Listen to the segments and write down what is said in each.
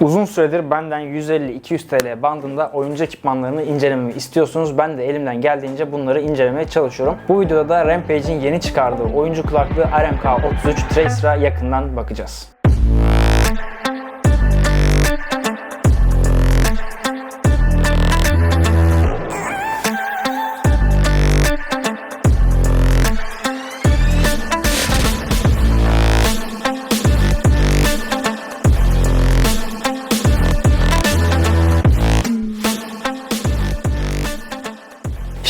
Uzun süredir benden 150-200 TL bandında oyuncu ekipmanlarını incelememi istiyorsunuz. Ben de elimden geldiğince bunları incelemeye çalışıyorum. Bu videoda da Rampage'in yeni çıkardığı oyuncu kulaklığı RMK33 Tracer'a yakından bakacağız.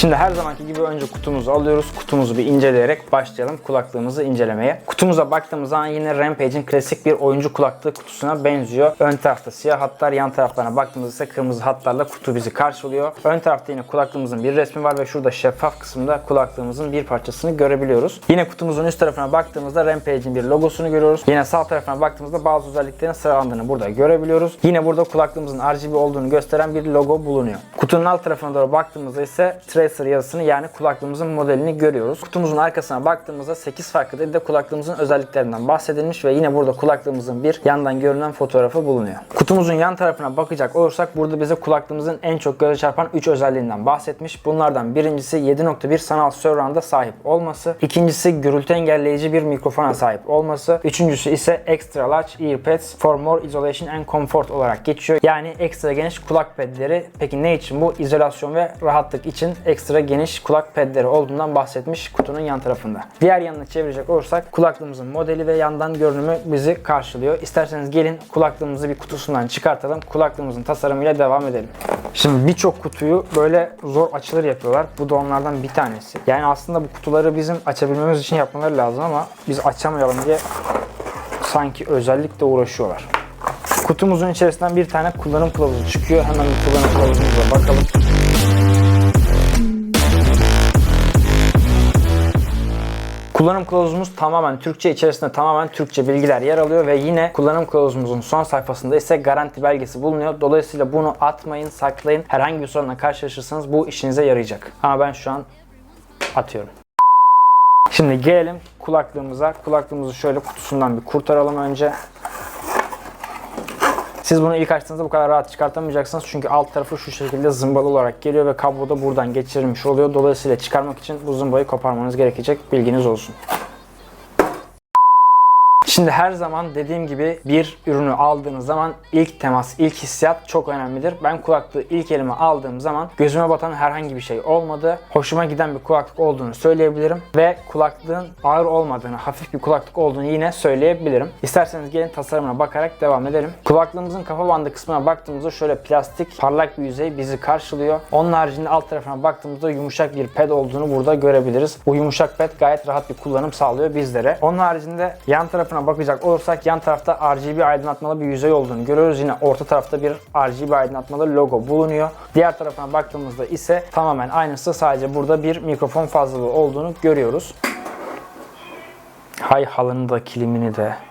Şimdi her zamanki gibi önce kutumuzu alıyoruz. Kutumuzu bir inceleyerek başlayalım kulaklığımızı incelemeye. Kutumuza baktığımız zaman yine Rampage'in klasik bir oyuncu kulaklığı kutusuna benziyor. Ön tarafta siyah hatlar, yan taraflarına baktığımızda ise kırmızı hatlarla kutu bizi karşılıyor. Ön tarafta yine kulaklığımızın bir resmi var ve şurada şeffaf kısımda kulaklığımızın bir parçasını görebiliyoruz. Yine kutumuzun üst tarafına baktığımızda Rampage'in bir logosunu görüyoruz. Yine sağ tarafına baktığımızda bazı özelliklerin sıralandığını burada görebiliyoruz. Yine burada kulaklığımızın RGB olduğunu gösteren bir logo bulunuyor. Kutunun alt tarafına doğru baktığımızda ise Tracer yazısını yani kulaklığımızın modelini görüyoruz. Kutumuzun arkasına baktığımızda 8 farklı dilde kulaklığımızın özelliklerinden bahsedilmiş ve yine burada kulaklığımızın bir yandan görünen fotoğrafı bulunuyor. Kutumuzun yan tarafına bakacak olursak burada bize kulaklığımızın en çok göze çarpan 3 özelliğinden bahsetmiş. Bunlardan birincisi 7.1 sanal surround'a sahip olması. ikincisi gürültü engelleyici bir mikrofona sahip olması. Üçüncüsü ise extra large earpads for more isolation and comfort olarak geçiyor. Yani ekstra geniş kulak pedleri. Peki ne için bu? İzolasyon ve rahatlık için ekstra geniş kulak pedleri olduğundan bahsetmiş kutunun yan tarafında. Diğer yanını çevirecek olursak kulaklığımızın modeli ve yandan görünümü bizi karşılıyor. İsterseniz gelin kulaklığımızı bir kutusundan çıkartalım. Kulaklığımızın tasarımıyla devam edelim. Şimdi birçok kutuyu böyle zor açılır yapıyorlar. Bu da onlardan bir tanesi. Yani aslında bu kutuları bizim açabilmemiz için yapmaları lazım ama biz açamayalım diye sanki özellikle uğraşıyorlar. Kutumuzun içerisinden bir tane kullanım kılavuzu çıkıyor. Hemen kullanım kılavuzumuza bakalım. Kullanım kılavuzumuz tamamen Türkçe, içerisinde tamamen Türkçe bilgiler yer alıyor ve yine kullanım kılavuzumuzun son sayfasında ise garanti belgesi bulunuyor. Dolayısıyla bunu atmayın, saklayın. Herhangi bir sorunla karşılaşırsanız bu işinize yarayacak. Ama ben şu an atıyorum. Şimdi gelelim kulaklığımıza. Kulaklığımızı şöyle kutusundan bir kurtaralım önce. Siz bunu ilk açtığınızda bu kadar rahat çıkartamayacaksınız. Çünkü alt tarafı şu şekilde zımbalı olarak geliyor ve kablo da buradan geçirilmiş oluyor. Dolayısıyla çıkarmak için bu zımbayı koparmanız gerekecek. Bilginiz olsun. Şimdi her zaman dediğim gibi bir ürünü aldığınız zaman ilk temas, ilk hissiyat çok önemlidir. Ben kulaklığı ilk elime aldığım zaman gözüme batan herhangi bir şey olmadı. Hoşuma giden bir kulaklık olduğunu söyleyebilirim ve kulaklığın ağır olmadığını, hafif bir kulaklık olduğunu yine söyleyebilirim. İsterseniz gelin tasarımına bakarak devam edelim. Kulaklığımızın kafa bandı kısmına baktığımızda şöyle plastik, parlak bir yüzey bizi karşılıyor. Onun haricinde alt tarafına baktığımızda yumuşak bir ped olduğunu burada görebiliriz. Bu yumuşak ped gayet rahat bir kullanım sağlıyor bizlere. Onun haricinde yan tarafına bakacak olursak yan tarafta RGB aydınlatmalı bir yüzey olduğunu görüyoruz. Yine orta tarafta bir RGB aydınlatmalı logo bulunuyor. Diğer tarafına baktığımızda ise tamamen aynısı sadece burada bir mikrofon fazlalığı olduğunu görüyoruz. Hay halını da kilimini de.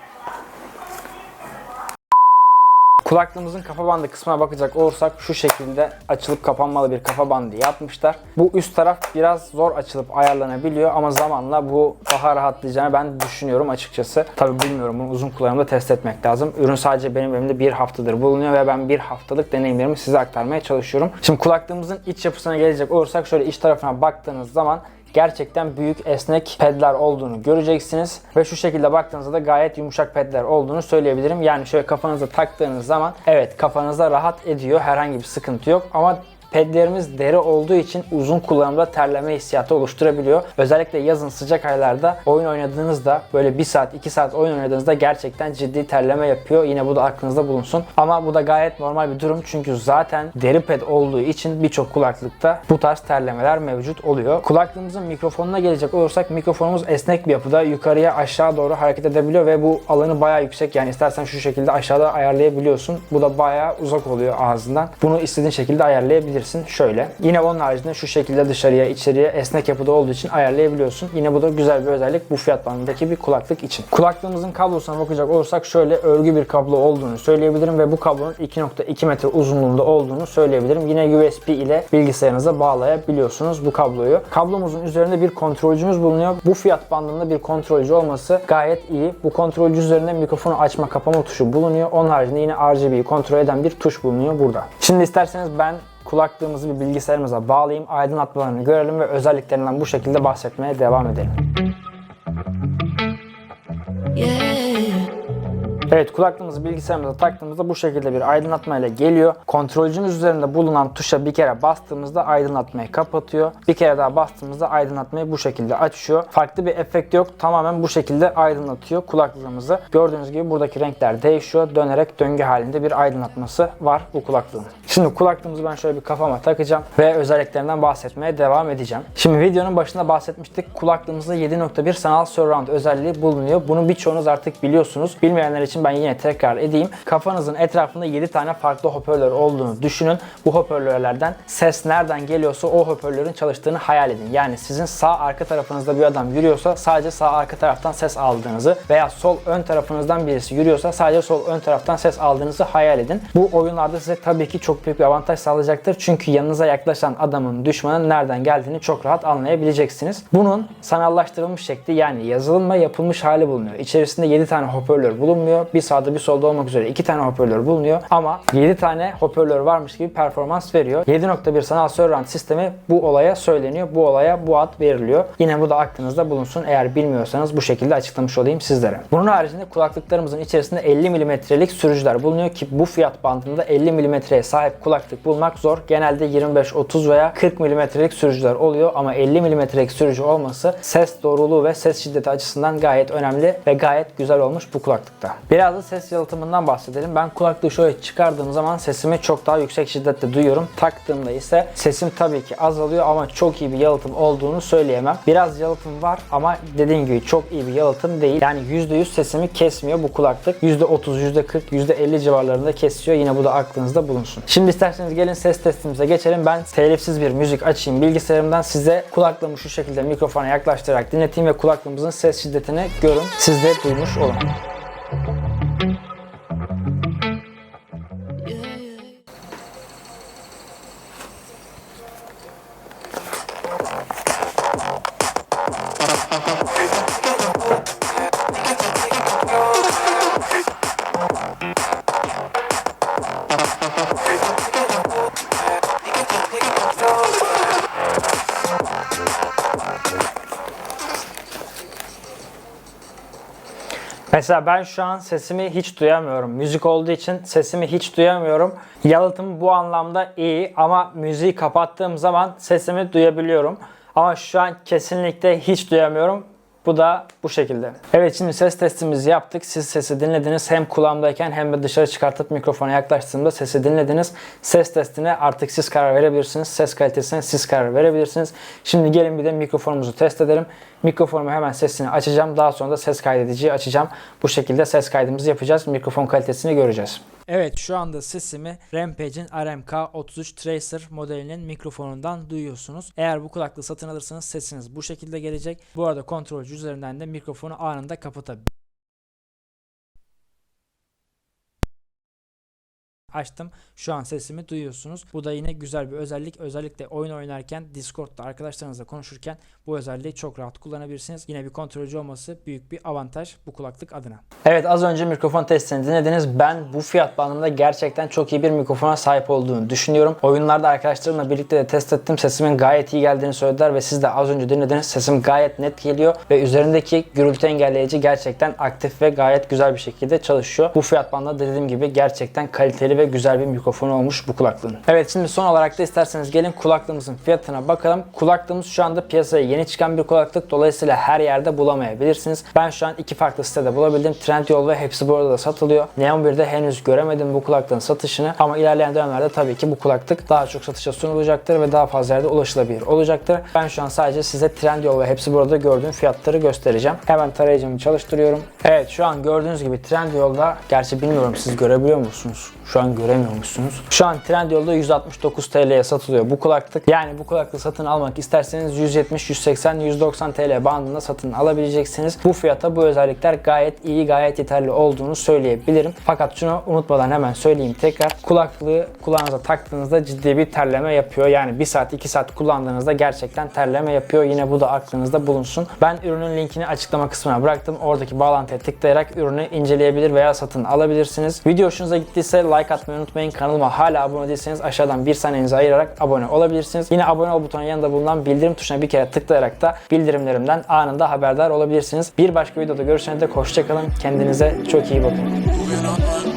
Kulaklığımızın kafa bandı kısmına bakacak olursak şu şekilde açılıp kapanmalı bir kafa bandı yapmışlar. Bu üst taraf biraz zor açılıp ayarlanabiliyor ama zamanla bu daha rahatlayacağını ben düşünüyorum açıkçası. Tabi bilmiyorum bunu uzun kullanımda test etmek lazım. Ürün sadece benim elimde bir haftadır bulunuyor ve ben bir haftalık deneyimlerimi size aktarmaya çalışıyorum. Şimdi kulaklığımızın iç yapısına gelecek olursak şöyle iç tarafına baktığınız zaman gerçekten büyük esnek pedler olduğunu göreceksiniz. Ve şu şekilde baktığınızda da gayet yumuşak pedler olduğunu söyleyebilirim. Yani şöyle kafanıza taktığınız zaman evet kafanıza rahat ediyor. Herhangi bir sıkıntı yok. Ama Pedlerimiz deri olduğu için uzun kullanımda terleme hissiyatı oluşturabiliyor. Özellikle yazın sıcak aylarda oyun oynadığınızda böyle 1 saat 2 saat oyun oynadığınızda gerçekten ciddi terleme yapıyor. Yine bu da aklınızda bulunsun. Ama bu da gayet normal bir durum çünkü zaten deri ped olduğu için birçok kulaklıkta bu tarz terlemeler mevcut oluyor. Kulaklığımızın mikrofonuna gelecek olursak mikrofonumuz esnek bir yapıda yukarıya aşağı doğru hareket edebiliyor ve bu alanı bayağı yüksek. Yani istersen şu şekilde aşağıda ayarlayabiliyorsun. Bu da bayağı uzak oluyor ağzından. Bunu istediğin şekilde ayarlayabilirsin. Ayarlayabilirsin. Şöyle. Yine onun haricinde şu şekilde dışarıya içeriye esnek yapıda olduğu için ayarlayabiliyorsun. Yine bu da güzel bir özellik bu fiyat bandındaki bir kulaklık için. Kulaklığımızın kablosuna bakacak olursak şöyle örgü bir kablo olduğunu söyleyebilirim ve bu kablonun 2.2 metre uzunluğunda olduğunu söyleyebilirim. Yine USB ile bilgisayarınıza bağlayabiliyorsunuz bu kabloyu. Kablomuzun üzerinde bir kontrolcümüz bulunuyor. Bu fiyat bandında bir kontrolcü olması gayet iyi. Bu kontrolcü üzerinde mikrofonu açma kapama tuşu bulunuyor. Onun haricinde yine RGB'yi kontrol eden bir tuş bulunuyor burada. Şimdi isterseniz ben kulaklığımızı bir bilgisayarımıza bağlayayım, aydınlatmalarını görelim ve özelliklerinden bu şekilde bahsetmeye devam edelim. Yeah. Evet kulaklığımızı bilgisayarımıza taktığımızda bu şekilde bir aydınlatma ile geliyor. Kontrolcümüz üzerinde bulunan tuşa bir kere bastığımızda aydınlatmayı kapatıyor. Bir kere daha bastığımızda aydınlatmayı bu şekilde açıyor. Farklı bir efekt yok. Tamamen bu şekilde aydınlatıyor kulaklığımızı. Gördüğünüz gibi buradaki renkler değişiyor. Dönerek döngü halinde bir aydınlatması var bu kulaklığın. Şimdi kulaklığımızı ben şöyle bir kafama takacağım ve özelliklerinden bahsetmeye devam edeceğim. Şimdi videonun başında bahsetmiştik. Kulaklığımızda 7.1 sanal surround özelliği bulunuyor. Bunu birçoğunuz artık biliyorsunuz. Bilmeyenler için ben yine tekrar edeyim. Kafanızın etrafında 7 tane farklı hoparlör olduğunu düşünün. Bu hoparlörlerden ses nereden geliyorsa o hoparlörün çalıştığını hayal edin. Yani sizin sağ arka tarafınızda bir adam yürüyorsa sadece sağ arka taraftan ses aldığınızı veya sol ön tarafınızdan birisi yürüyorsa sadece sol ön taraftan ses aldığınızı hayal edin. Bu oyunlarda size tabii ki çok büyük bir avantaj sağlayacaktır. Çünkü yanınıza yaklaşan adamın düşmanın nereden geldiğini çok rahat anlayabileceksiniz. Bunun sanallaştırılmış şekli yani yazılım ve yapılmış hali bulunuyor. İçerisinde 7 tane hoparlör bulunmuyor. Bir sağda bir solda olmak üzere 2 tane hoparlör bulunuyor. Ama 7 tane hoparlör varmış gibi performans veriyor. 7.1 sanal surround sistemi bu olaya söyleniyor. Bu olaya bu ad veriliyor. Yine bu da aklınızda bulunsun. Eğer bilmiyorsanız bu şekilde açıklamış olayım sizlere. Bunun haricinde kulaklıklarımızın içerisinde 50 mm'lik sürücüler bulunuyor ki bu fiyat bandında 50 mm'ye sahip kulaklık bulmak zor. Genelde 25, 30 veya 40 mm'lik sürücüler oluyor ama 50 mm'lik sürücü olması ses doğruluğu ve ses şiddeti açısından gayet önemli ve gayet güzel olmuş bu kulaklıkta. Biraz da ses yalıtımından bahsedelim. Ben kulaklığı şöyle çıkardığım zaman sesimi çok daha yüksek şiddette duyuyorum. Taktığımda ise sesim tabii ki azalıyor ama çok iyi bir yalıtım olduğunu söyleyemem. Biraz yalıtım var ama dediğim gibi çok iyi bir yalıtım değil. Yani %100 sesimi kesmiyor bu kulaklık. %30, %40, %50 civarlarında kesiyor. Yine bu da aklınızda bulunsun. Şimdi isterseniz gelin ses testimize geçelim. Ben telifsiz bir müzik açayım bilgisayarımdan size kulaklığımı şu şekilde mikrofona yaklaştırarak dinleteyim ve kulaklığımızın ses şiddetini görün. Siz de duymuş olun. Mesela ben şu an sesimi hiç duyamıyorum. Müzik olduğu için sesimi hiç duyamıyorum. Yalıtım bu anlamda iyi ama müziği kapattığım zaman sesimi duyabiliyorum. Ama şu an kesinlikle hiç duyamıyorum. Bu da bu şekilde. Evet şimdi ses testimizi yaptık. Siz sesi dinlediniz. Hem kulağımdayken hem de dışarı çıkartıp mikrofona yaklaştığımda sesi dinlediniz. Ses testine artık siz karar verebilirsiniz. Ses kalitesine siz karar verebilirsiniz. Şimdi gelin bir de mikrofonumuzu test edelim. Mikrofonumu hemen sesini açacağım. Daha sonra da ses kaydediciyi açacağım. Bu şekilde ses kaydımızı yapacağız. Mikrofon kalitesini göreceğiz. Evet şu anda sesimi Rampage'in RMK33 Tracer modelinin mikrofonundan duyuyorsunuz. Eğer bu kulaklığı satın alırsanız sesiniz bu şekilde gelecek. Bu arada kontrolcü üzerinden de mikrofonu anında kapatabilirsiniz. Açtım. Şu an sesimi duyuyorsunuz. Bu da yine güzel bir özellik. Özellikle oyun oynarken Discord'da arkadaşlarınızla konuşurken bu özelliği çok rahat kullanabilirsiniz. Yine bir kontrolcü olması büyük bir avantaj bu kulaklık adına. Evet az önce mikrofon testini dinlediniz. Ben bu fiyat bandında gerçekten çok iyi bir mikrofona sahip olduğunu düşünüyorum. Oyunlarda arkadaşlarımla birlikte de test ettim. Sesimin gayet iyi geldiğini söylediler ve siz de az önce dinlediniz. Sesim gayet net geliyor ve üzerindeki gürültü engelleyici gerçekten aktif ve gayet güzel bir şekilde çalışıyor. Bu fiyat bandında dediğim gibi gerçekten kaliteli ve güzel bir mikrofon olmuş bu kulaklığın. Evet şimdi son olarak da isterseniz gelin kulaklığımızın fiyatına bakalım. Kulaklığımız şu anda piyasaya yeni çıkan bir kulaklık. Dolayısıyla her yerde bulamayabilirsiniz. Ben şu an iki farklı sitede bulabildim. Trendyol ve hepsi bu arada da satılıyor. Neon 1'de henüz göremedim bu kulaklığın satışını ama ilerleyen dönemlerde tabii ki bu kulaklık daha çok satışa sunulacaktır ve daha fazla yerde ulaşılabilir olacaktır. Ben şu an sadece size Trendyol ve hepsi burada gördüğüm fiyatları göstereceğim. Hemen tarayıcımı çalıştırıyorum. Evet şu an gördüğünüz gibi Trendyol'da gerçi bilmiyorum siz görebiliyor musunuz? Şu an göremiyormuşsunuz. Şu an Trendyol'da 169 TL'ye satılıyor bu kulaklık. Yani bu kulaklığı satın almak isterseniz 170, 180, 190 TL bandında satın alabileceksiniz. Bu fiyata bu özellikler gayet iyi, gayet yeterli olduğunu söyleyebilirim. Fakat şunu unutmadan hemen söyleyeyim tekrar. Kulaklığı kulağınıza taktığınızda ciddi bir terleme yapıyor. Yani 1 saat 2 saat kullandığınızda gerçekten terleme yapıyor. Yine bu da aklınızda bulunsun. Ben ürünün linkini açıklama kısmına bıraktım. Oradaki bağlantıya tıklayarak ürünü inceleyebilir veya satın alabilirsiniz. Video hoşunuza gittiyse like atmayı unutmayın. Kanalıma hala abone değilseniz aşağıdan bir saniyenizi ayırarak abone olabilirsiniz. Yine abone ol butonun yanında bulunan bildirim tuşuna bir kere tıklayarak da bildirimlerimden anında haberdar olabilirsiniz. Bir başka videoda görüşene dek hoşçakalın. Kendinize çok iyi bakın.